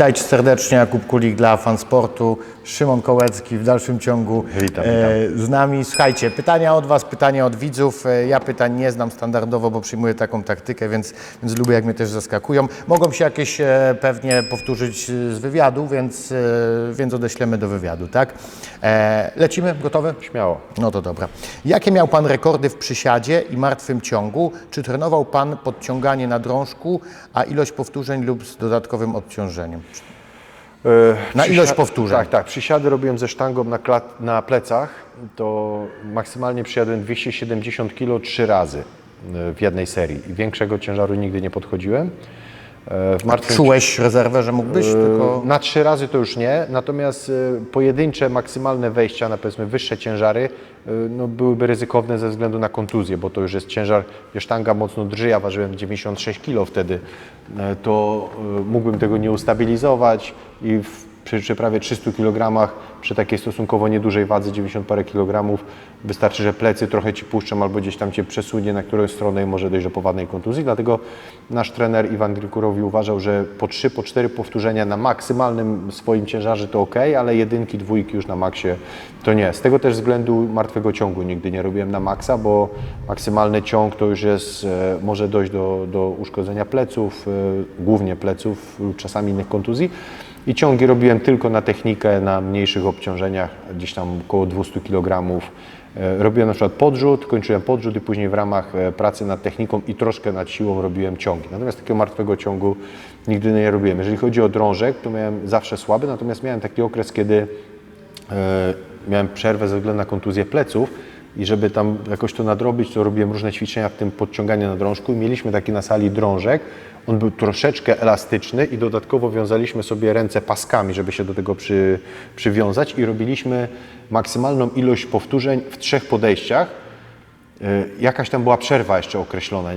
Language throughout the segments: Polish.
Witajcie serdecznie, Jakub Kulik dla Fansportu, Szymon Kołecki w dalszym ciągu Witam, e, z nami. Słuchajcie, pytania od Was, pytania od widzów. E, Ja pytań nie znam standardowo, bo przyjmuję taką taktykę, więc, więc lubię jak mnie też zaskakują. Mogą się jakieś e, pewnie powtórzyć z wywiadu, więc, więc odeślemy do wywiadu, tak? Lecimy, gotowy? Śmiało. No to dobra. Jakie miał Pan rekordy w przysiadzie i martwym ciągu? Czy trenował Pan podciąganie na drążku, a ilość powtórzeń lub z dodatkowym odciążeniem? Na ilość powtórzeń. Tak, tak. Przysiady robiłem ze sztangą na, klat, na plecach. To maksymalnie przysiadłem 270 kg trzy razy y, w jednej serii. I większego ciężaru nigdy nie podchodziłem. E, W martwym Czułeś rezerwę, że mógłbyś? Tylko... Na trzy razy to już nie, natomiast y, pojedyncze, maksymalne wejścia na powiedzmy wyższe ciężary no, byłyby ryzykowne ze względu na kontuzję, bo to już jest ciężar, gdzie sztanga mocno drży, ja ważyłem 96 kg wtedy, e, to mógłbym tego nie ustabilizować i w, przy, przy prawie 300 kg, przy takiej stosunkowo niedużej wadze, 90 parę kilogramów, wystarczy, że plecy trochę Ci puszczą albo gdzieś tam Cię przesunie na którąś stronę i może dojść do poważnej kontuzji, dlatego nasz trener Iwan Grikurowi uważał, że po 3, po 4 powtórzenia na maksymalnym swoim ciężarze to ok, ale jedynki, dwójki już na maksie to nie. Z tego też względu martwego ciągu nigdy nie robiłem na maksa, bo maksymalny ciąg to już jest, e, może dojść do, do uszkodzenia pleców, e, głównie pleców lub czasami innych kontuzji. I ciągi robiłem tylko na technikę, na mniejszych obciążeniach, gdzieś tam około 200 kg. E, Robiłem na przykład podrzut, kończyłem podrzut i później w ramach e, pracy nad techniką i troszkę nad siłą robiłem ciągi. Natomiast takiego martwego ciągu nigdy nie robiłem. Jeżeli chodzi o drążek, to miałem zawsze słaby, natomiast miałem taki okres, kiedy e, miałem przerwę ze względu na kontuzję pleców i żeby tam jakoś to nadrobić, to robiłem różne ćwiczenia, w tym podciąganie na drążku. I mieliśmy taki na sali drążek. On był troszeczkę elastyczny i dodatkowo wiązaliśmy sobie ręce paskami, żeby się do tego przy, przywiązać i robiliśmy maksymalną ilość powtórzeń w trzech podejściach. Y, Jakaś tam była przerwa jeszcze określona,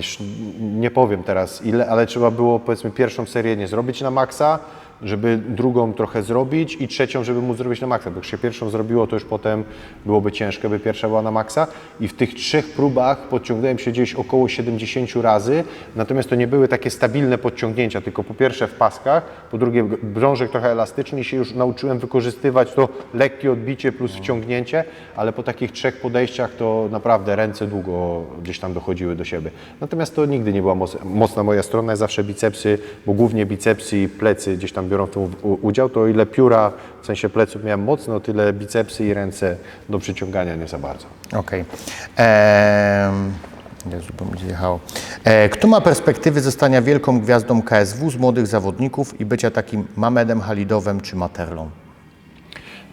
nie powiem teraz ile, ale trzeba było powiedzmy pierwszą serię nie zrobić na maksa, żeby drugą trochę zrobić i trzecią, żeby móc zrobić na maksa. Bo jak się pierwszą zrobiło, to już potem byłoby ciężkie, by pierwsza była na maksa. I w tych trzech próbach podciągnąłem się gdzieś około 70 razy, natomiast to nie były takie stabilne podciągnięcia, tylko po pierwsze w paskach, po drugie brążek trochę elastyczny i się już nauczyłem wykorzystywać to lekkie odbicie plus wciągnięcie, ale po takich trzech podejściach to naprawdę ręce długo gdzieś tam dochodziły do siebie. Natomiast to nigdy nie była moc, mocna moja strona, zawsze bicepsy, bo głównie bicepsy i plecy gdzieś tam biorą w tym udział, to o ile pióra, w sensie pleców miałem mocno, tyle bicepsy i ręce do przyciągania nie za bardzo. Okej. Ehm, Jezu, zjechało. E, kto ma perspektywy zostania wielką gwiazdą KSW z młodych zawodników i bycia takim Mamedem Halidowem czy Materlą?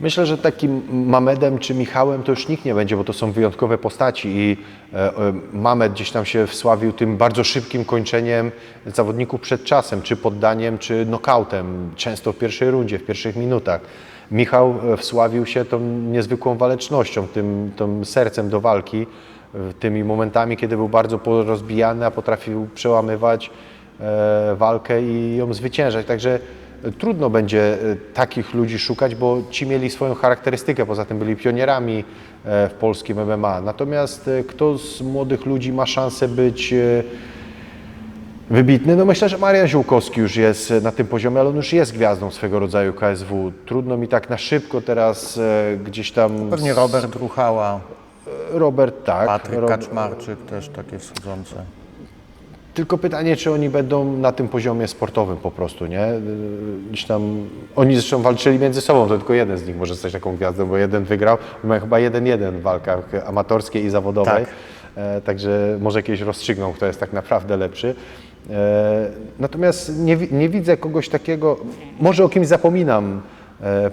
Myślę, że takim Mamedem czy Michałem to już nikt nie będzie, bo to są wyjątkowe postaci i e, e, Mamed gdzieś tam się wsławił tym bardzo szybkim kończeniem zawodników przed czasem, czy poddaniem, czy nokautem, często w pierwszej rundzie, w pierwszych minutach. Michał e, wsławił się tą niezwykłą walecznością, tym, tym sercem do walki, tymi momentami, kiedy był bardzo porozbijany, a potrafił przełamywać walkę i ją zwyciężać. Także trudno będzie e, takich ludzi szukać, bo ci mieli swoją charakterystykę, poza tym byli pionierami e, w polskim MMA. Natomiast e, kto z młodych ludzi ma szansę być wybitny? No myślę, że Marian Ziółkowski już jest na tym poziomie, ale on już jest gwiazdą swego rodzaju KSW. Trudno mi tak na szybko teraz gdzieś tam... Pewnie Robert Ruchała, Robert, tak. Patryk Rob- Kaczmarczyk też takie wschodzące. Tylko pytanie, czy oni będą na tym poziomie sportowym po prostu, nie? Y, Gdzieś tam, oni zresztą walczyli między sobą, to tylko jeden z nich może stać taką gwiazdą, bo jeden wygrał, mają chyba jeden-jeden w walkach amatorskiej i zawodowej, Tak. e, także może kiedyś rozstrzygną, kto jest tak naprawdę lepszy. E, natomiast nie, nie widzę kogoś takiego, może o kimś zapominam,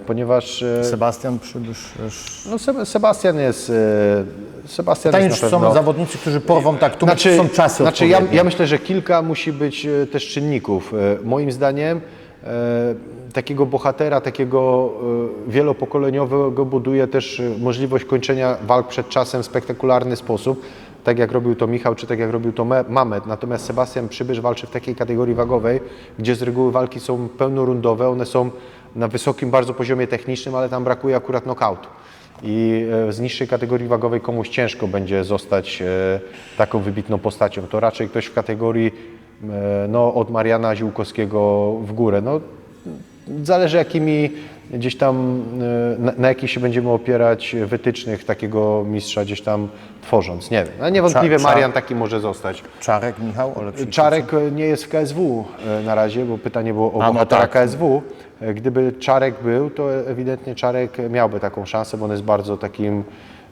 ponieważ e, Sebastian Przybysz. no, Seb- Sebastian jest, e, Sebastian Pytanie, jest czy są zawodnicy, którzy porwą tak tu, znaczy, są czasy Znaczy ja, ja myślę, że kilka musi być e, też czynników. E, Moim zdaniem e, takiego bohatera, takiego e, wielopokoleniowego buduje też e, możliwość kończenia walk przed czasem w spektakularny sposób, tak jak robił to Michał, czy tak jak robił to Me- Mamet. Natomiast Sebastian Przybysz walczy w takiej kategorii wagowej, gdzie z reguły walki są pełnorundowe, one są na wysokim bardzo poziomie technicznym, ale tam brakuje akurat knockoutu. I e, z niższej kategorii wagowej komuś ciężko będzie zostać e, taką wybitną postacią. To raczej ktoś w kategorii e, no, od Mariana Ziółkowskiego w górę. No, zależy jakimi gdzieś tam, e, na, na jakich się będziemy opierać wytycznych takiego mistrza gdzieś tam tworząc. Nie wiem, ale niewątpliwie Cza- cza- Marian taki może zostać. Czarek, Michał, lepszej Czarek e, nie jest w KSW na razie, bo pytanie było o A, no bohatera tak. KSW. Gdyby Czarek był, to ewidentnie Czarek miałby taką szansę, bo on jest bardzo takim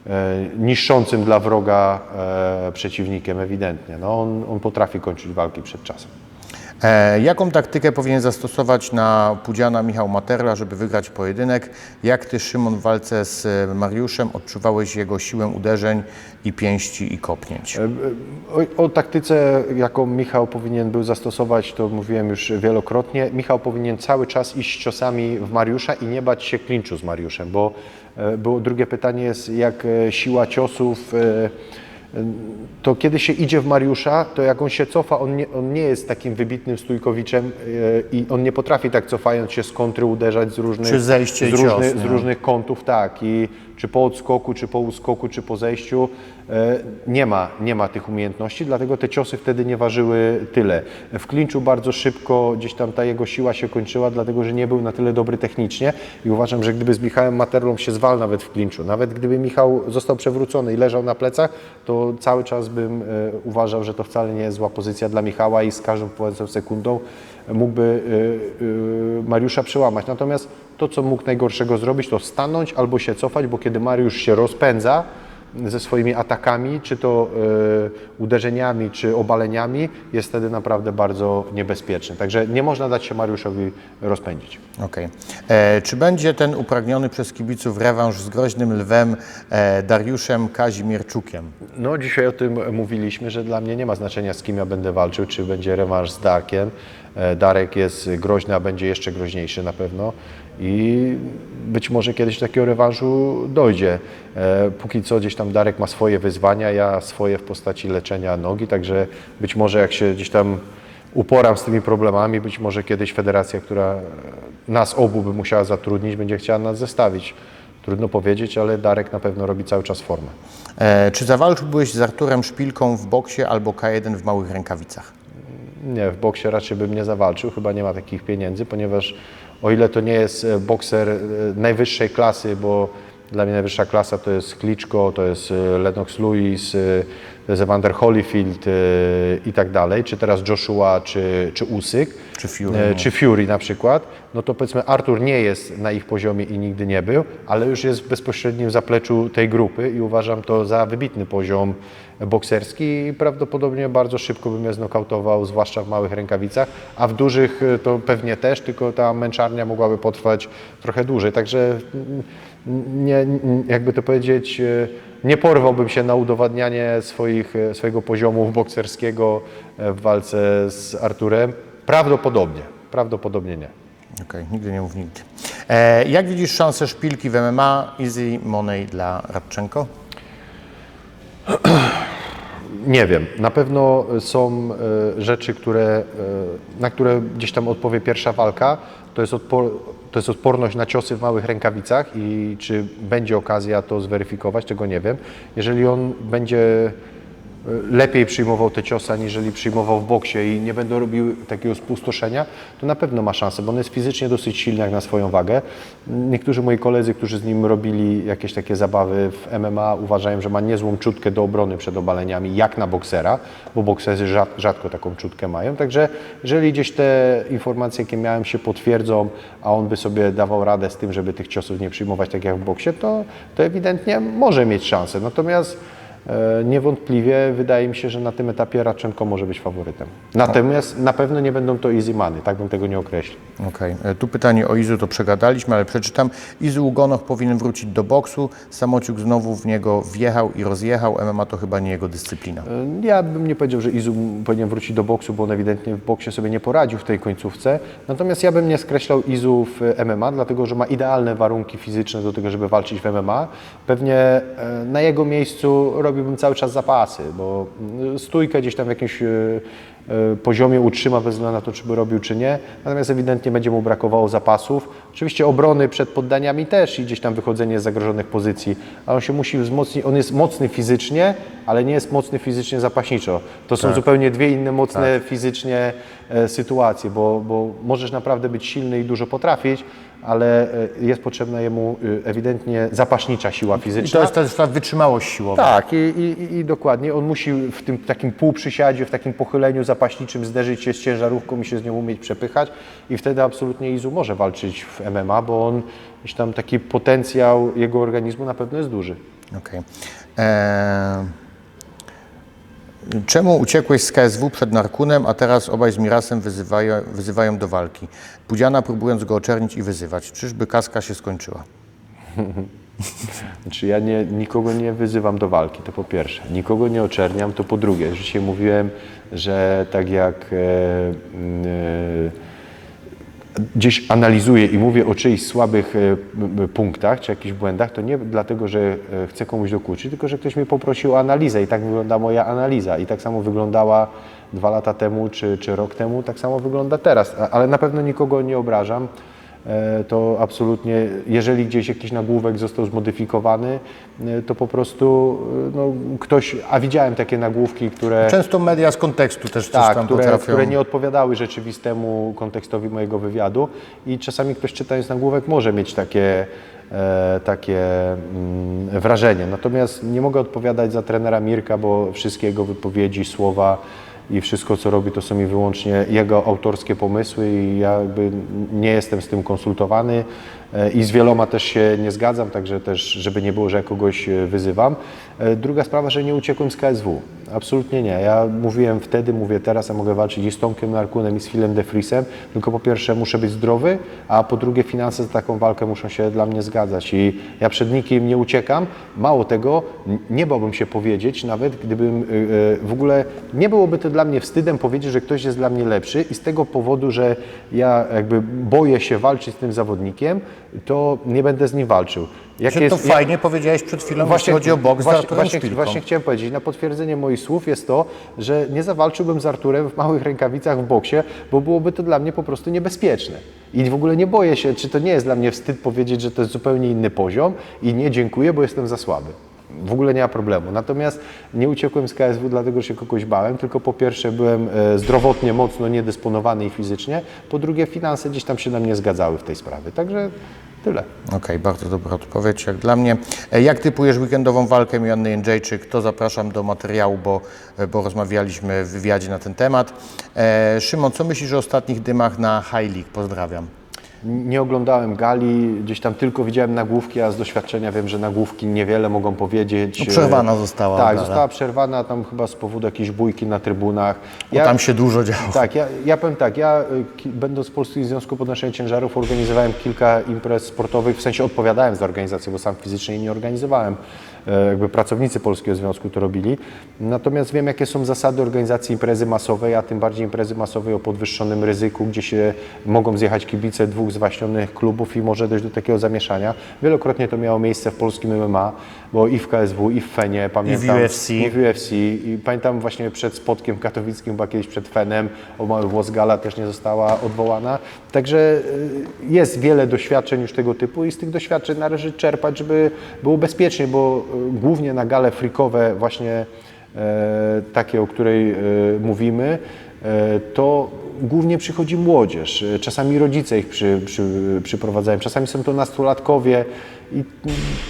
e, niszczącym dla wroga e, przeciwnikiem, ewidentnie. No, on, on potrafi kończyć walki przed czasem. E, jaką taktykę powinien zastosować na Pudziana Michał Materla, żeby wygrać pojedynek? Jak ty, Szymon, w walce z e, Mariuszem odczuwałeś jego siłę uderzeń i pięści i kopnięć? O, o taktyce, jaką Michał powinien był zastosować, to mówiłem już wielokrotnie. Michał powinien cały czas iść ciosami w Mariusza i nie bać się klinczu z Mariuszem, bo e, było drugie pytanie jest, jak e, siła ciosów. To kiedy się idzie w Mariusza, to jak on się cofa, on nie, on nie jest takim wybitnym stójkowiczem e, i on nie potrafi tak cofając się z kontry uderzać z różnych, z różnych, cios, z różnych kątów, tak. I czy po odskoku, czy po uskoku, czy po zejściu e, nie ma, nie ma tych umiejętności, dlatego te ciosy wtedy nie ważyły tyle. W klinczu bardzo szybko gdzieś tam ta jego siła się kończyła, dlatego że nie był na tyle dobry technicznie i uważam, że gdyby z Michałem Materlą się zwal nawet w klinczu, nawet gdyby Michał został przewrócony i leżał na plecach, to cały czas bym e, uważał, że to wcale nie jest zła pozycja dla Michała i z każdą sekundą mógłby y, Mariusza przełamać. Natomiast to, co mógł najgorszego zrobić, to stanąć albo się cofać, bo kiedy Mariusz się rozpędza ze swoimi atakami, czy to y, uderzeniami, czy obaleniami, jest wtedy naprawdę bardzo niebezpieczny. Także nie można dać się Mariuszowi rozpędzić. Okej. E, Czy będzie ten upragniony przez kibiców rewanż z groźnym lwem e, Dariuszem Kazimierczukiem? No, dzisiaj o tym mówiliśmy, że dla mnie nie ma znaczenia, z kim ja będę walczył, czy będzie rewanż z Darkiem. E, Darek jest groźny, a będzie jeszcze groźniejszy na pewno i być może kiedyś do takiego rewanżu dojdzie. E, Póki co gdzieś tam Darek ma swoje wyzwania, ja swoje w postaci leczenia nogi, także być może jak się gdzieś tam uporam z tymi problemami, być może kiedyś federacja, która nas obu by musiała zatrudnić, będzie chciała nas zestawić. Trudno powiedzieć, ale Darek na pewno robi cały czas formę. E, Czy zawalczyłbyś z Arturem Szpilką w boksie albo K1 w małych rękawicach? Nie, w boksie raczej bym nie zawalczył, chyba nie ma takich pieniędzy, ponieważ o ile to nie jest e, bokser e, najwyższej klasy, bo dla mnie najwyższa klasa to jest Klitschko, to jest e, Lennox Lewis, to jest Evander Holyfield e, i tak dalej, czy teraz Joshua, czy, czy Usyk, Czy Fury, no. czy Fury na przykład, no to powiedzmy Artur nie jest na ich poziomie i nigdy nie był, ale już jest w bezpośrednim zapleczu tej grupy i uważam to za wybitny poziom bokserski i prawdopodobnie bardzo szybko bym je znokautował, zwłaszcza w małych rękawicach, a w dużych to pewnie też, tylko ta męczarnia mogłaby potrwać trochę dłużej, także mm, nie, jakby to powiedzieć, e, nie porwałbym się na udowadnianie swoich, e, swojego poziomu bokserskiego e, w walce z Arturem. Prawdopodobnie, prawdopodobnie nie. Okej, nigdy nie mów nigdy. E, jak widzisz szansę szpilki w MMA Easy Money dla Radczenko? Nie wiem. Na pewno są rzeczy, które, na które gdzieś tam odpowie pierwsza walka. To jest, odpor, to jest odporność na ciosy w małych rękawicach i czy będzie okazja to zweryfikować, tego nie wiem. Jeżeli on będzie lepiej przyjmował te ciosy, aniżeli przyjmował w boksie i nie będą robił takiego spustoszenia, to na pewno ma szansę, bo on jest fizycznie dosyć silny jak na swoją wagę. Niektórzy moi koledzy, którzy z nim robili jakieś takie zabawy w MMA, uważają, że ma niezłą czutkę do obrony przed obaleniami, jak na boksera, bo bokserzy rzad, rzadko taką czutkę mają. Także jeżeli gdzieś te informacje, jakie miałem, się potwierdzą, a on by sobie dawał radę z tym, żeby tych ciosów nie przyjmować tak jak w boksie, to, to ewidentnie może mieć szansę. Natomiast Niewątpliwie wydaje mi się, że na tym etapie Radczenko może być faworytem. Natomiast na pewno nie będą to easy money, tak bym tego nie określił. Okej, e, tu pytanie o Izu to przegadaliśmy, ale przeczytam. Izu Ugonoch powinien wrócić do boksu, Samociuk znowu w niego wjechał i rozjechał, MMA to chyba nie jego dyscyplina. E, Ja bym nie powiedział, że Izu powinien wrócić do boksu, bo on ewidentnie w boksie sobie nie poradził w tej końcówce. Natomiast ja bym nie skreślał Izu w MMA, dlatego że ma idealne warunki fizyczne do tego, żeby walczyć w MMA. Pewnie e, na jego miejscu robiłbym cały czas zapasy, bo mm, stójkę gdzieś tam w jakimś e, e, poziomie utrzyma bez względu na to, czy by robił, czy nie. Natomiast ewidentnie będzie mu brakowało zapasów. Oczywiście obrony przed poddaniami też i gdzieś tam wychodzenie z zagrożonych pozycji, ale on się musi wzmocnić. On jest mocny fizycznie, ale nie jest mocny fizycznie zapaśniczo. To są zupełnie dwie inne mocne fizycznie e, sytuacje, bo, bo możesz naprawdę być silny i dużo potrafić, ale e, jest potrzebna jemu e, ewidentnie zapaśnicza siła I fizyczna. to jest, to jest ta wytrzymałość siłowa. Tak, i, i, i dokładnie. On musi w tym takim półprzysiadzie, w takim pochyleniu zapaśniczym zderzyć się z ciężarówką i się z nią umieć przepychać i wtedy absolutnie Izu może walczyć w MMA, bo on, gdzieś tam taki potencjał jego organizmu na pewno jest duży. Okej. Eee, Czemu uciekłeś z KSW przed Narkunem, a teraz obaj z Mirasem wyzywają, wyzywają do walki? Pudziana próbując go oczernić i wyzywać. Czyżby kaska się skończyła? Znaczy ja nie, nikogo nie wyzywam do walki, to po pierwsze. Nikogo nie oczerniam, to po drugie. Już dzisiaj mówiłem, że tak jak e, e, gdzieś analizuję i mówię o czyichś słabych e, punktach czy jakichś błędach, to nie dlatego, że e, chcę komuś dokuczyć, tylko że ktoś mnie poprosił o analizę i tak wygląda moja analiza. I tak samo wyglądała dwa lata temu czy, czy rok temu, tak samo wygląda teraz. Ale na pewno nikogo nie obrażam. E, to absolutnie, jeżeli gdzieś jakiś nagłówek został zmodyfikowany, e, to po prostu e, no, ktoś, a widziałem takie nagłówki, które, Często media z kontekstu też coś tak, tam które, potrafią. które nie odpowiadały rzeczywistemu kontekstowi mojego wywiadu i czasami ktoś czytając nagłówek może mieć takie, e, takie mm, wrażenie. Natomiast nie mogę odpowiadać za trenera Mirka, bo wszystkie jego wypowiedzi, słowa i wszystko, co robi, to są i wyłącznie jego autorskie pomysły i ja jakby nie jestem z tym konsultowany i z wieloma też się nie zgadzam, także też, żeby nie było, że ja kogoś e, wyzywam. E, Druga sprawa, że nie uciekłem z KSW. Absolutnie nie. Ja mówiłem wtedy, mówię teraz, ja mogę walczyć i z Tomkiem Narkunem i z Filem De Vriesem, tylko po pierwsze muszę być zdrowy, a po drugie finanse za taką walkę muszą się dla mnie zgadzać i ja przed nikim nie uciekam. Mało tego, nie bałbym się powiedzieć, nawet gdybym y, w ogóle, nie byłoby to dla mnie wstydem powiedzieć, że ktoś jest dla mnie lepszy i z tego powodu, że ja jakby boję się walczyć z tym zawodnikiem, to nie będę z nim walczył. Że to jest- ja- fajnie powiedziałeś przed chwilą, jeśli chodzi o boks właśnie, właśnie, właśnie chciałem powiedzieć, na potwierdzenie moich słów jest to, że nie zawalczyłbym z Arturem w małych rękawicach w boksie, bo byłoby to dla mnie po prostu niebezpieczne. I w ogóle nie boję się, czy to nie jest dla mnie wstyd powiedzieć, że to jest zupełnie inny poziom i nie dziękuję, bo jestem za słaby. W ogóle nie ma problemu. Natomiast nie uciekłem z KSW dlatego, że się kogoś bałem, tylko po pierwsze byłem e, zdrowotnie mocno niedysponowany i fizycznie, po drugie finanse gdzieś tam się nam nie zgadzały w tej sprawie. Także tyle. Okej, bardzo dobra odpowiedź jak dla mnie. E, Jak typujesz weekendową walkę Joanny Jędrzejczyk? To zapraszam do materiału, bo, e, bo rozmawialiśmy w wywiadzie na ten temat. E, Szymon, co myślisz o ostatnich dymach na High League? Pozdrawiam. Nie oglądałem gali, gdzieś tam tylko widziałem nagłówki, a z doświadczenia wiem, że nagłówki niewiele mogą powiedzieć. No, przerwana została Tak, gala. została przerwana tam chyba z powodu jakiejś bójki na trybunach. Bo tam się dużo działo. Tak, ja, ja powiem tak, ja ki- będąc w Polskim Związku Podnoszenia Ciężarów organizowałem kilka imprez sportowych, w sensie odpowiadałem za organizację, bo sam fizycznie jej nie organizowałem. E, Jakby pracownicy Polskiego Związku to robili. Natomiast wiem, jakie są zasady organizacji imprezy masowej, a tym bardziej imprezy masowej o podwyższonym ryzyku, gdzie się mogą zjechać kibice dwóch zwaśnionych klubów i może dojść do takiego zamieszania. Wielokrotnie to miało miejsce w polskim MMA, bo i w KSW, i w Fenie, pamiętam. UFC. I w UFC. I pamiętam właśnie przed spotkiem katowickim, chyba kiedyś przed Fenem, o mały włos gala też nie została odwołana. Także y, jest wiele doświadczeń już tego typu i z tych doświadczeń należy czerpać, żeby było bezpiecznie, bo głównie na gale frikowe właśnie e, takie, o której e, mówimy, e, to głównie przychodzi młodzież. Czasami rodzice ich przy, przy, przyprowadzają, czasami są to nastolatkowie i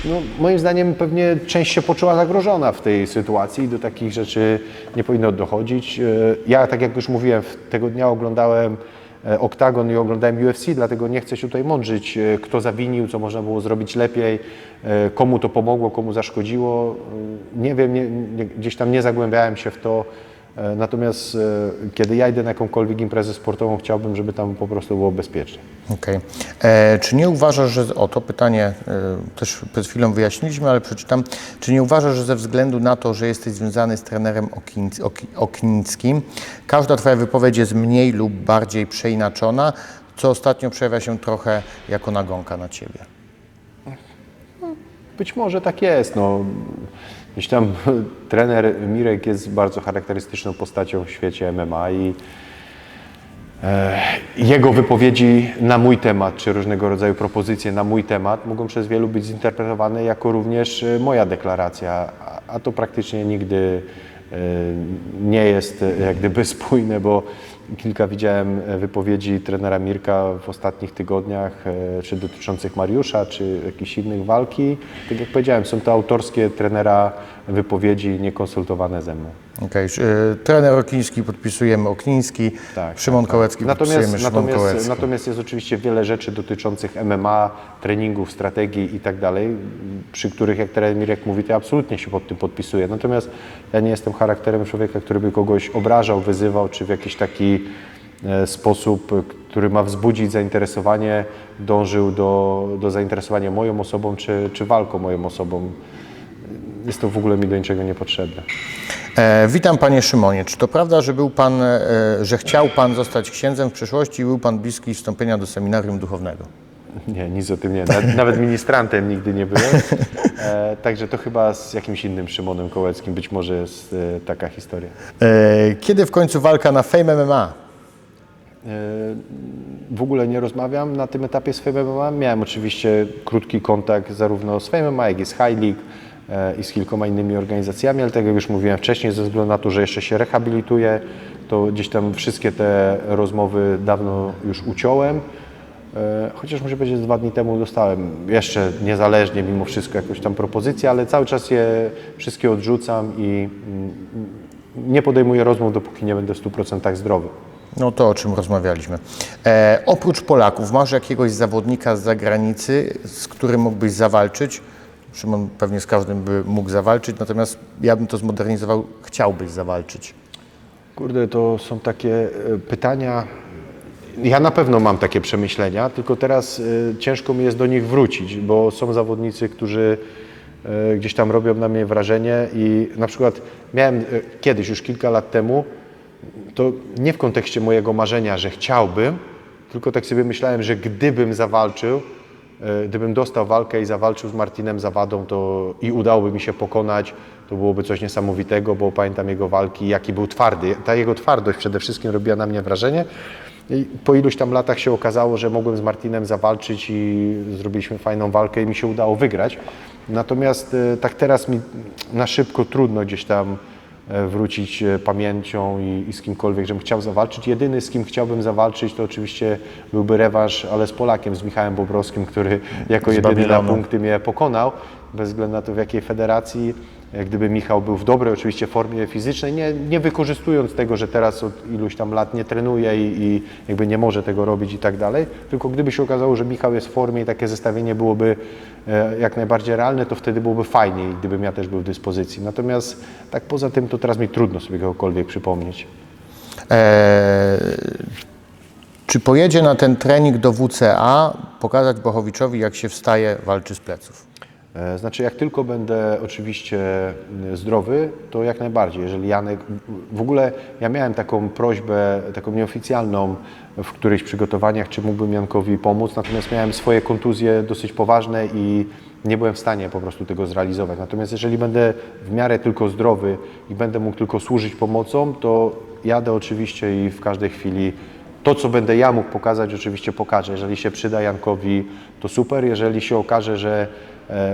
no, moim zdaniem pewnie część się poczuła zagrożona w tej sytuacji i do takich rzeczy nie powinno dochodzić. Ja, tak jak już mówiłem, tego dnia oglądałem Oktagon i oglądałem UFC, dlatego nie chcę się tutaj mądrzyć, e, kto zawinił, co można było zrobić lepiej, e, komu to pomogło, komu zaszkodziło. E, Nie wiem, nie, nie, gdzieś tam nie zagłębiałem się w to. E, Natomiast e, kiedy ja idę na jakąkolwiek imprezę sportową, chciałbym, żeby tam po prostu było bezpiecznie. Okej. E, Czy nie uważasz, że, o to pytanie e, też przed chwilą wyjaśniliśmy, ale przeczytam. Czy nie uważasz, że ze względu na to, że jesteś związany z trenerem Okin- Oki- Oknickim, każda Twoja wypowiedź jest mniej lub bardziej przeinaczona, co ostatnio przejawia się trochę jako nagonka na Ciebie? Być może tak jest. No. Gdzieś tam trener Mirek jest bardzo charakterystyczną postacią w świecie MMA i e, jego wypowiedzi na mój temat, czy różnego rodzaju propozycje na mój temat mogą przez wielu być zinterpretowane jako również e, moja deklaracja, a, a to praktycznie nigdy e, nie jest e, jak gdyby spójne, bo kilka widziałem e, wypowiedzi trenera Mirka w ostatnich tygodniach, e, czy dotyczących Mariusza, czy jakichś innych walki. Tak jak powiedziałem, są to autorskie trenera wypowiedzi, niekonsultowane ze mną. Okej, y, trener Okliński podpisujemy Okliński, Tak, Szymon Kołecki podpisujemy Natomiast, Szymon natomiast, Kołecki. natomiast jest oczywiście wiele rzeczy dotyczących MMA, treningów, strategii i tak dalej, przy których, jak trener Mirek mówi, to ja absolutnie się pod tym podpisuję. Natomiast ja nie jestem charakterem człowieka, który by kogoś obrażał, wyzywał, czy w jakiś taki e, sposób, e, który ma wzbudzić zainteresowanie, dążył do, do zainteresowania moją osobą, czy, czy walką moją osobą. Jest to w ogóle mi do niczego niepotrzebne. E, witam panie Szymonie. Czy to prawda, że był pan, e, że chciał pan zostać księdzem w przyszłości i był pan bliski wstąpienia do seminarium duchownego? Nie, nic o tym nie. Nawet, nawet ministrantem nigdy nie byłem. E, także to chyba z jakimś innym Szymonem Kołeckim być może jest e, taka historia. E, kiedy w końcu walka na Fame MMA? E, w ogóle nie rozmawiam na tym etapie z Fame MMA. Miałem oczywiście krótki kontakt zarówno z Fame MMA, jak i z High League i z kilkoma innymi organizacjami, ale tak jak już mówiłem wcześniej, ze względu na to, że jeszcze się rehabilituję, to gdzieś tam wszystkie te rozmowy dawno już uciąłem. E, Chociaż muszę powiedzieć, że dwa dni temu dostałem jeszcze niezależnie mimo wszystko jakąś tam propozycję, ale cały czas je wszystkie odrzucam i mm, nie podejmuję rozmów, dopóki nie będę w 100% zdrowy. No to o czym rozmawialiśmy. E, oprócz Polaków, masz jakiegoś zawodnika z zagranicy, z którym mógłbyś zawalczyć? Szymon pewnie z każdym by mógł zawalczyć, natomiast ja bym to zmodernizował, chciałbyś zawalczyć. Kurde, to są takie e, pytania. Ja na pewno mam takie przemyślenia, tylko teraz e, ciężko mi jest do nich wrócić, bo są zawodnicy, którzy e, gdzieś tam robią na mnie wrażenie i na przykład miałem kiedyś, już kilka lat temu, to nie w kontekście mojego marzenia, że chciałbym, tylko tak sobie myślałem, że gdybym zawalczył, gdybym dostał walkę i zawalczył z Martinem Zawadą to i udałoby mi się pokonać, to byłoby coś niesamowitego, bo pamiętam jego walki, jaki był twardy. Ta jego twardość przede wszystkim robiła na mnie wrażenie. I po iluś tam latach się okazało, że mogłem z Martinem zawalczyć i zrobiliśmy fajną walkę i mi się udało wygrać. Natomiast e, tak teraz mi na szybko trudno gdzieś tam e, wrócić e, pamięcią i, i z kimkolwiek, żebym chciał zawalczyć. Jedyny, z kim chciałbym zawalczyć, to oczywiście byłby rewanż, ale z Polakiem, z Michałem Bobrowskim, który jako Z jedyny na Babilonu. punkty mnie pokonał, bez względu na to w jakiej federacji. Jak Gdyby Michał był w dobrej oczywiście formie fizycznej, nie, nie wykorzystując tego, że teraz od iluś tam lat nie trenuje i, i jakby nie może tego robić i tak dalej, tylko gdyby się okazało, że Michał jest w formie i takie zestawienie byłoby e, jak najbardziej realne, to wtedy byłoby fajniej, gdybym ja też był w dyspozycji. Natomiast tak poza tym to teraz mi trudno sobie kogokolwiek przypomnieć. E, czy pojedzie na ten trening do WCA pokazać Bochowiczowi, jak się wstaje, walczy z pleców? E, Znaczy, jak tylko będę oczywiście y, zdrowy, to jak najbardziej. Jeżeli Janek. W ogóle ja miałem taką prośbę, taką nieoficjalną w którychś przygotowaniach, czy mógłbym Jankowi pomóc, natomiast miałem swoje kontuzje dosyć poważne i nie byłem w stanie po prostu tego zrealizować. Natomiast jeżeli będę w miarę tylko zdrowy i będę mógł tylko służyć pomocą, to jadę oczywiście i w każdej chwili to, co będę ja mógł pokazać, oczywiście pokażę. Jeżeli się przyda Jankowi, to super. Jeżeli się okaże, że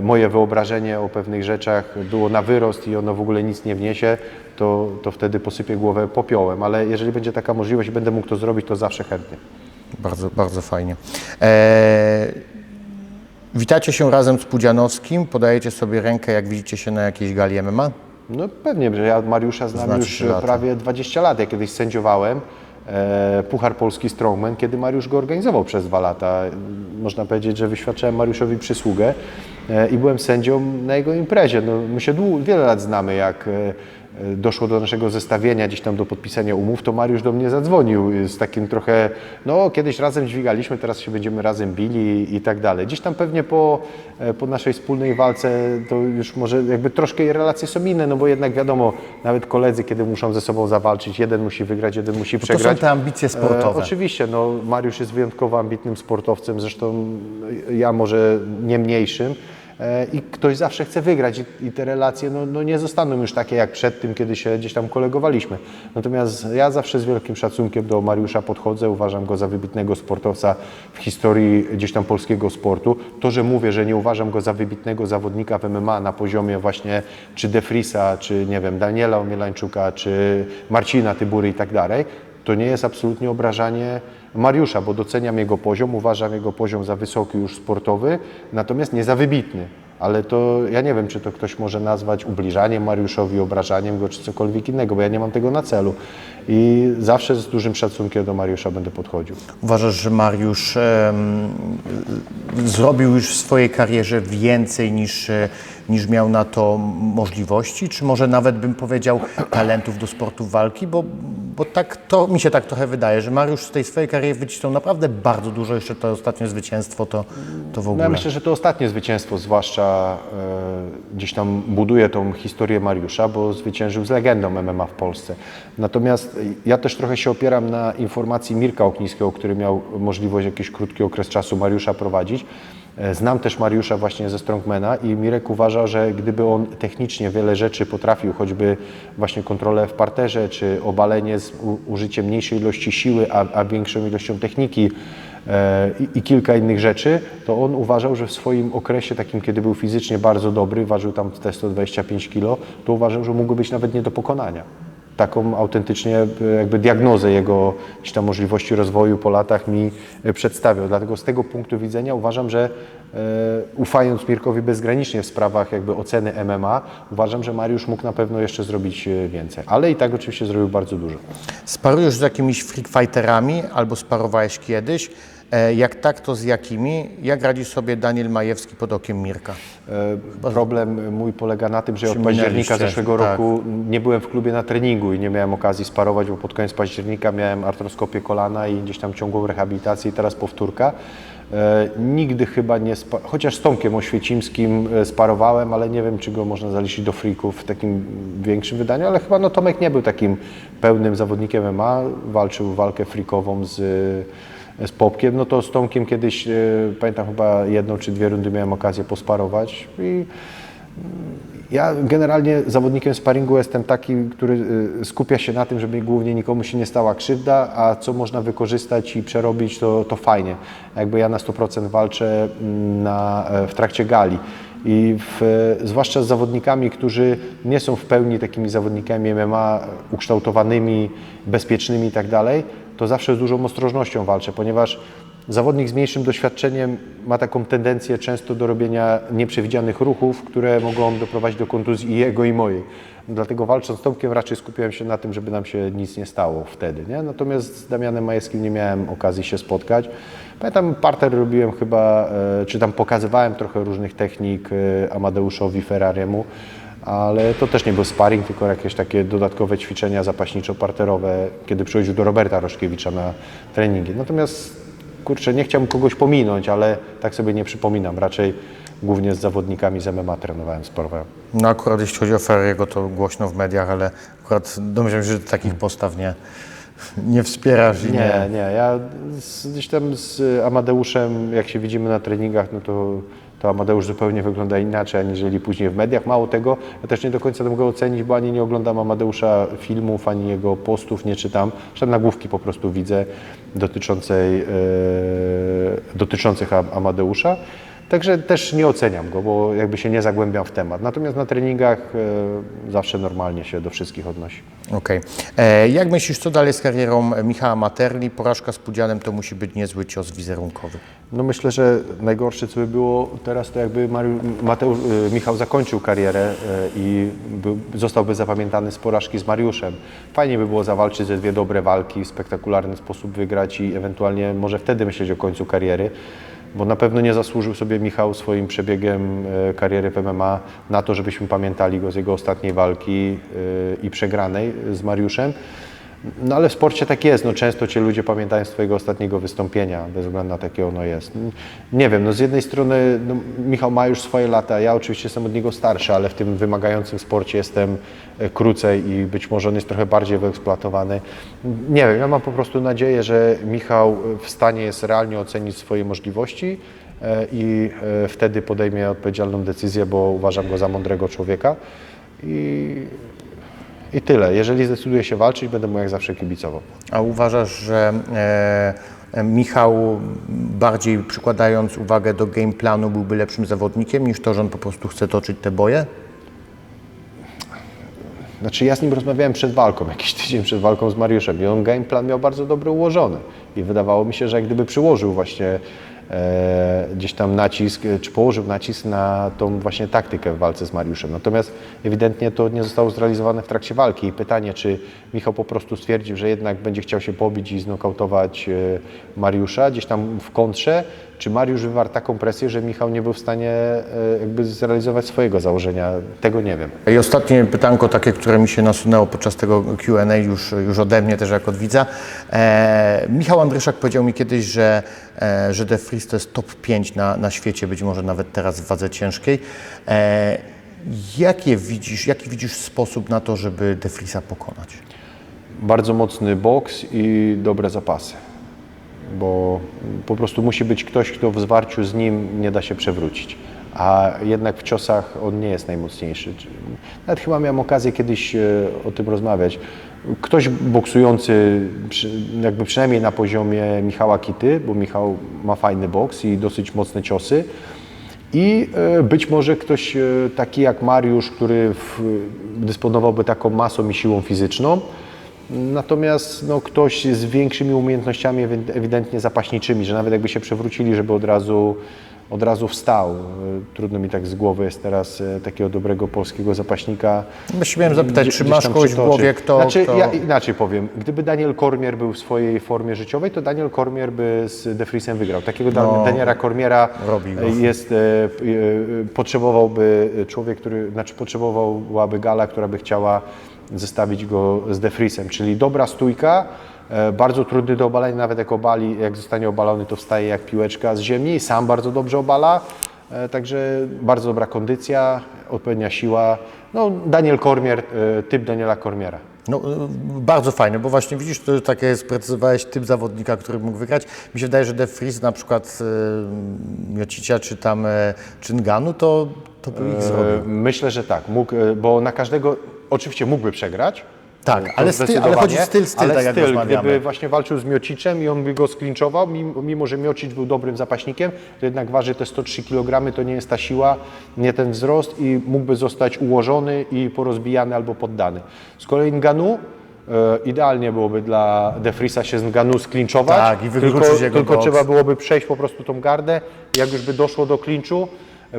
moje wyobrażenie o pewnych rzeczach było na wyrost i ono w ogóle nic nie wniesie, to, to wtedy posypię głowę popiołem. Ale jeżeli będzie taka możliwość i będę mógł to zrobić, to zawsze chętnie. Bardzo, bardzo fajnie. E, witacie się razem z Pudzianowskim, podajecie sobie rękę, jak widzicie się na jakiejś gali MMA? No pewnie, że ja Mariusza znam Znacie już lata. prawie 20 lat. Ja kiedyś sędziowałem e, Puchar Polski Strongman, kiedy Mariusz go organizował przez dwa lata. Można powiedzieć, że wyświadczałem Mariuszowi przysługę e, i byłem sędzią na jego imprezie. No, my się wiele lat znamy, jak e, e, doszło do naszego zestawienia, gdzieś tam do podpisania umów, to Mariusz do mnie zadzwonił y, z takim trochę, no kiedyś razem dźwigaliśmy, teraz się będziemy razem bili i tak dalej. Gdzieś tam pewnie po, e, po naszej wspólnej walce to już może jakby troszkę relacje są inne, no bo jednak wiadomo, nawet koledzy, kiedy muszą ze sobą zawalczyć, jeden musi wygrać, jeden musi To przegrać. są te ambicje sportowe. E, oczywiście, no, Mariusz jest wyjątkowo ambitnym sportowcem, zresztą ja może nie mniejszym. E, i ktoś zawsze chce wygrać i, i te relacje no, no nie zostaną już takie jak przed tym, kiedy się gdzieś tam kolegowaliśmy. Natomiast ja zawsze z wielkim szacunkiem do Mariusza podchodzę, uważam go za wybitnego sportowca w historii gdzieś tam polskiego sportu. To, że mówię, że nie uważam go za wybitnego zawodnika w MMA na poziomie właśnie czy Defrisa, czy nie wiem, Daniela Omielańczuka, czy Marcina Tybury i tak dalej, to nie jest absolutnie obrażanie Mariusza, bo doceniam jego poziom, uważam jego poziom za wysoki już sportowy, natomiast nie za wybitny. Ale to ja nie wiem, czy to ktoś może nazwać ubliżaniem Mariuszowi, obrażaniem go, czy cokolwiek innego, bo ja nie mam tego na celu. I zawsze z dużym szacunkiem do Mariusza będę podchodził. Uważasz, że Mariusz em, zrobił już w swojej karierze więcej niż, e, niż miał na to możliwości, czy może nawet bym powiedział talentów do sportu walki, bo, bo tak to mi się tak trochę wydaje, że Mariusz z tej swojej kariery wycisnął naprawdę bardzo dużo, jeszcze to ostatnie zwycięstwo to, to w No ogóle. ja myślę, że to ostatnie zwycięstwo zwłaszcza e, gdzieś tam buduje tą historię Mariusza, bo zwyciężył z legendą MMA w Polsce. Natomiast ja też trochę się opieram na informacji Mirka Oknińskiego, który miał możliwość jakiś krótki okres czasu Mariusza prowadzić. E, Znam też Mariusza właśnie ze Strongmana i Mirek uważa, że gdyby on technicznie wiele rzeczy potrafił, choćby właśnie kontrolę w parterze, czy obalenie z użyciem mniejszej ilości siły, a, a większą ilością techniki, e, i, kilka innych rzeczy, to on uważał, że w swoim okresie takim, kiedy był fizycznie bardzo dobry, ważył tam te 125 kg, to uważał, że mógł być nawet nie do pokonania. Taką autentycznie e, jakby diagnozę jego tam możliwości rozwoju po latach mi e, przedstawiał. Dlatego z tego punktu widzenia uważam, że e, ufając Mirkowi bezgranicznie w sprawach jakby oceny MMA, uważam, że Mariusz mógł na pewno jeszcze zrobić więcej. Ale i tak oczywiście zrobił bardzo dużo. Sparujesz z jakimiś freak fighterami albo sparowałeś kiedyś? E, Jak tak, to z jakimi? Jak radzi sobie Daniel Majewski pod okiem Mirka? E, Problem mój polega na tym, że od października zeszłego tak. roku nie byłem w klubie na treningu i nie miałem okazji sparować, bo pod koniec października miałem artroskopię kolana i gdzieś tam ciągłą rehabilitację i teraz powtórka. E, nigdy chyba nie, chociaż z Tomkiem Oświecimskim sparowałem, ale nie wiem, czy go można zaliczyć do freaków w takim większym wydaniu, ale chyba no, Tomek nie był takim pełnym zawodnikiem MMA, walczył walkę freakową z, z Popkiem, no to z Tomkiem kiedyś, e, pamiętam chyba jedną czy dwie rundy miałem okazję posparować i ja generalnie zawodnikiem sparingu jestem taki, który y, skupia się na tym, żeby głównie nikomu się nie stała krzywda, a co można wykorzystać i przerobić, to, to fajnie. Jakby ja na 100% walczę mm, na, e, w trakcie gali. I w, zwłaszcza z zawodnikami, którzy nie są w pełni takimi zawodnikami MMA ukształtowanymi, bezpiecznymi i tak to zawsze z dużą ostrożnością walczę, ponieważ Zawodnik z mniejszym doświadczeniem ma taką tendencję często do robienia nieprzewidzianych ruchów, które mogą doprowadzić do kontuzji jego, i mojej. Dlatego walcząc z Tomkiem raczej skupiałem się na tym, żeby nam się nic nie stało wtedy. Nie? Natomiast z Damianem Majewskim nie miałem okazji się spotkać. Pamiętam, parter robiłem chyba, e, czy tam pokazywałem trochę różnych technik e, Amadeuszowi Ferrariemu, ale to też nie był sparring, tylko jakieś takie dodatkowe ćwiczenia zapaśniczo-parterowe, kiedy przychodził do Roberta Roszkiewicza na treningi. Natomiast kurczę, nie chciałbym kogoś pominąć, ale tak sobie nie przypominam. Raczej głównie z zawodnikami z MMA trenowałem, sporowałem. No akurat jeśli chodzi o Ferriego, to głośno w mediach, ale akurat domyślam się, że takich postaw nie, nie wspierasz i nie... Nie, nie. Ja z, gdzieś tam z Amadeuszem, jak się widzimy na treningach, no to, to Amadeusz zupełnie wygląda inaczej, aniżeli później w mediach. Mało tego, ja też nie do końca mogę ocenić, bo ani nie oglądam Amadeusza filmów, ani jego postów nie czytam. Zresztą nagłówki po prostu widzę dotyczącej, e, dotyczących Am- Amadeusza. Także też nie oceniam go, bo jakby się nie zagłębiam w temat. Natomiast na treningach e, zawsze normalnie się do wszystkich odnosi. Okej. E, Jak myślisz, co dalej z karierą Michała Materli? Porażka z Pudzianem to musi być niezły cios wizerunkowy. No myślę, że najgorsze co by było teraz to jakby Mariusz, Mateusz, y, Michał zakończył karierę y, i był, zostałby zapamiętany z porażki z Mariuszem. Fajnie by było zawalczyć ze dwie dobre walki, w spektakularny sposób wygrać i ewentualnie może wtedy myśleć o końcu kariery, bo na pewno nie zasłużył sobie Michał swoim przebiegiem y, kariery w MMA na to, żebyśmy pamiętali go z jego ostatniej walki y, i przegranej z Mariuszem. No ale w sporcie tak jest, no często Cię ludzie pamiętają z Twojego ostatniego wystąpienia, bez względu na to, jakie ono jest. Nie wiem, no z jednej strony no, Michał ma już swoje lata, ja oczywiście jestem od niego starszy, ale w tym wymagającym sporcie jestem e, krócej i być może on jest trochę bardziej wyeksploatowany. Nie wiem, ja mam po prostu nadzieję, że Michał w stanie jest realnie ocenić swoje możliwości e, i e, wtedy podejmie odpowiedzialną decyzję, bo uważam go za mądrego człowieka. I i tyle. Jeżeli zdecyduje się walczyć, będę mu jak zawsze kibicował. A uważasz, że e, e, Michał, bardziej przykładając uwagę do game planu, byłby lepszym zawodnikiem niż to, że on po prostu chce toczyć te boje? Znaczy ja z nim rozmawiałem przed walką, jakiś tydzień przed walką z Mariuszem i on game plan miał bardzo dobry ułożony. I wydawało mi się, że jak gdyby przyłożył właśnie gdzieś tam nacisk, e, czy położył nacisk na tą właśnie taktykę w walce z Mariuszem. Natomiast ewidentnie to nie zostało zrealizowane w trakcie walki. I pytanie, czy Michał po prostu stwierdził, że jednak będzie chciał się pobić i znokautować e, Mariusza gdzieś tam w kontrze, czy Mariusz wywarł taką presję, że Michał nie był w stanie e, jakby zrealizować swojego założenia. Tego nie wiem. I ostatnie pytanko, takie, które mi się nasunęło podczas tego Q&A już, już ode mnie też jako od widza. E, Michał Andryszak powiedział mi kiedyś, że, e, że The Freeze to jest top 5 na, na świecie, być może nawet teraz w wadze ciężkiej. E, jakie widzisz, jaki widzisz sposób na to, żeby The Freeza pokonać? bardzo mocny boks i dobre zapasy. Bo po prostu musi być ktoś, kto w zwarciu z nim nie da się przewrócić. A jednak w ciosach on nie jest najmocniejszy. Nawet chyba miałem okazję kiedyś e, o tym rozmawiać. Ktoś boksujący, jakby przynajmniej na poziomie Michała Kity, bo Michał ma fajny boks i dosyć mocne ciosy. I e, być może ktoś e, taki jak Mariusz, który dysponowałby taką masą i siłą fizyczną, natomiast no, ktoś z większymi umiejętnościami ewi- ewidentnie zapaśniczymi, że nawet jakby się przewrócili, żeby od razu, od razu wstał. E, Trudno mi tak z głowy jest teraz e, takiego dobrego polskiego zapaśnika. Właśnie miałem zapytać, gdzie- czy masz kogoś w głowie, kto... Znaczy, kto... ja inaczej powiem. Gdyby Daniel Cormier był w swojej formie życiowej, to Daniel Cormier by z De Vriesem wygrał. Takiego No, Daniela Cormiera robi go. jest, e, e, potrzebowałby człowiek, który, znaczy potrzebowałaby gala, która by chciała zestawić go z De Vriesem, czyli dobra stójka, e, bardzo trudny do obalenia, nawet jak obali, jak zostanie obalony, to wstaje jak piłeczka z ziemi, sam bardzo dobrze obala, e, także bardzo dobra kondycja, odpowiednia siła. No, Daniel Cormier, e, typ Daniela Cormiera. No, y, bardzo fajne, bo właśnie widzisz, to takie sprecyzowałeś typ zawodnika, który mógł wygrać. Mi się wydaje, że De Vries na przykład y, Miocicia czy tam y, czy Nganu, to, to by ich zrobił. E, Myślę, że tak, mógł, e, bo na każdego oczywiście mógłby przegrać. Tak, ale styl- ale chodzi styl, styl, ale tak jak styl, gdyby właśnie walczył z Miociczem i on by go sklinczował, mimo, że Miocic był dobrym zapaśnikiem, to jednak waży te 103 kg, to nie jest ta siła, nie ten wzrost i mógłby zostać ułożony i porozbijany albo poddany. Z kolei Nganu e, idealnie byłoby dla De Vriesa się z Nganu sklinczować, Tak, i tylko, tylko trzeba byłoby przejść po prostu tą gardę, jak już by doszło do klinczu,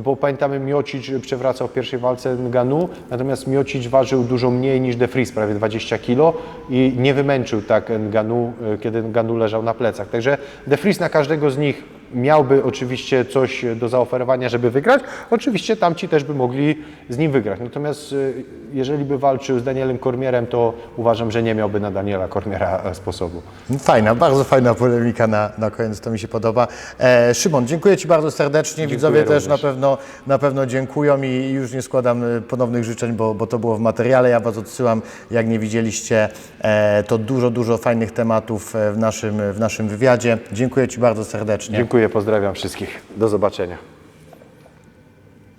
bo pamiętamy Miocic przewracał w pierwszej walce Nganu, natomiast Miocic ważył dużo mniej niż De Vries, prawie 20 kg i nie wymęczył tak Nganu, e, kiedy Nganu leżał na plecach. Także De Vries na każdego z nich miałby oczywiście coś do zaoferowania, żeby wygrać. Oczywiście tamci też by mogli z nim wygrać. Natomiast e, jeżeli by walczył z Danielem Cormierem, to uważam, że nie miałby na Daniela Cormiera e, sposobu. Fajna, bardzo fajna polemika na, na koniec, to mi się podoba. E, Szymon, dziękuję Ci bardzo serdecznie. Widzowie też na również. pewno, na pewno dziękują i już nie składam e, ponownych życzeń, bo, bo to było w materiale. Ja Was odsyłam, jak nie widzieliście, e, to dużo, dużo fajnych tematów e, w naszym, w naszym wywiadzie. Dziękuję Ci bardzo serdecznie. Dziękuję, pozdrawiam wszystkich. Do zobaczenia.